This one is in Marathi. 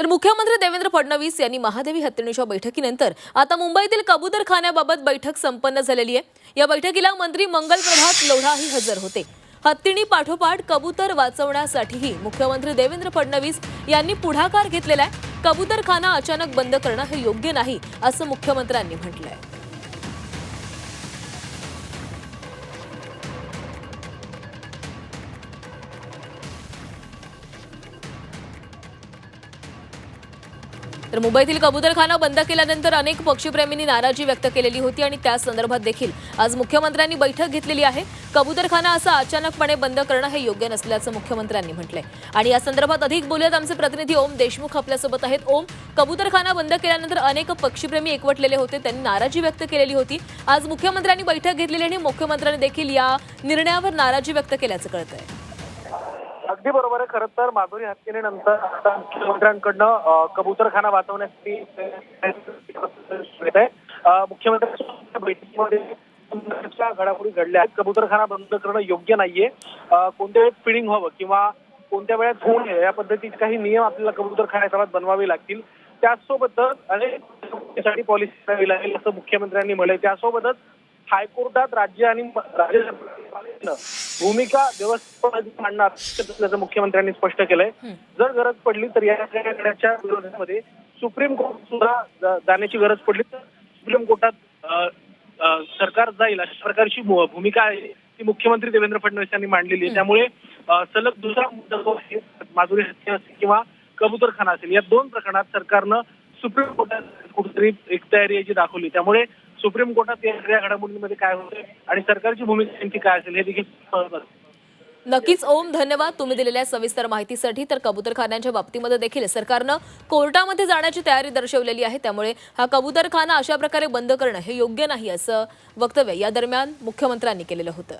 तर मुख्यमंत्री देवेंद्र फडणवीस यांनी महादेवी हत्तीणीच्या बैठकीनंतर आता मुंबईतील कबूतरखान्याबाबत बैठक संपन्न झालेली आहे. या बैठकीला मंत्री मंगल प्रभात लोढाही हजर होते. हत्तीणी पाठोपाठ कबूतर वाचवण्यासाठीही मुख्यमंत्री देवेंद्र फडणवीस यांनी पुढाकार घेतलेला आहे. कबूतरखाना अचानक बंद करणं हे योग्य नाही असं मुख्यमंत्र्यांनी म्हटलंय. तर मुंबईतील कबुतरखाना बंद केल्यानंतर अनेक पक्षीप्रेमींनी नाराजी व्यक्त केलेली होती आणि त्या संदर्भात देखील आज मुख्यमंत्र्यांनी बैठक घेतलेली आहे. कबुतरखाना असं अचानकपणे बंद करणं हे योग्य नसल्याचं मुख्यमंत्र्यांनी म्हटलंय. आणि या संदर्भात अधिक बोलत आमचे प्रतिनिधी ओम देशमुख आपल्यासोबत आहेत. ओम कबुतरखाना बंद केल्यानंतर अनेक पक्षीप्रेमी एकवटलेले होते त्यांनी नाराजी व्यक्त केलेली होती. आज मुख्यमंत्र्यांनी बैठक घेतलेली आणि मुख्यमंत्र्यांनी देखील या निर्णयावर नाराजी व्यक्त केल्याचं कळतंय. अगदी बरोबर आहे. खरं तर माधुरी हत्तीने नंतर आता मुख्यमंत्र्यांकडनं कबूतरखाना वाचवण्यासाठी मुख्यमंत्र्यांच्या बैठकीमध्ये घडामोडी घडल्या आहेत. कबूतरखाना बंद करणं योग्य नाहीये. कोणत्या वेळेत फिडिंग व्हावं किंवा कोणत्या वेळेत होऊ नये या पद्धतीचे काही नियम आपल्याला कबूतरखान्यासोबत बनवावे लागतील. त्याचसोबतच अनेक पॉलिसी करावी लागेल असं मुख्यमंत्र्यांनी म्हटलंय. त्यासोबतच हायकोर्टात राज्य आणि राज्य सरकारनं भूमिका व्यवस्थित मांडणार असल्याचं मुख्यमंत्र्यांनी स्पष्ट केलंय. जर गरज पडली तर या निर्णयाच्या विरोधामध्ये सुप्रीम कोर्ट सुद्धा जा- जाण्याची गरज पडली तर सुप्रीम कोर्टात सरकार जाईल अशा प्रकारची भूमिका आहे ती मुख्यमंत्री देवेंद्र फडणवीस यांनी मांडलेली आहे. त्यामुळे सलग दुसरा मुद्दा जो आहे माधुरी हत्या असेल किंवा कबूतरखाना असेल या दोन प्रकरणात सरकारनं सुप्रीम कोर्टात कुठेतरी एक तयारी याची दाखवली. त्यामुळे सुप्रीम कोर्टात या सगळ्या घडामोडींमध्ये काय होते आणि सरकारची भूमिका नेमकी काय असेल हे देखील नक्कीच ओम धन्यवाद तुम्ही दिलेल्या सविस्तर माहितीसाठी. तर कबूतरखान्यांच्या बाबतीमध्ये देखील सरकारनं कोर्टामध्ये जाण्याची तयारी दर्शवलेली आहे. त्यामुळे हा कबूतरखाना अशा प्रकारे बंद करणं हे योग्य नाही असं वक्तव्य या दरम्यान मुख्यमंत्र्यांनी केलेलं होतं.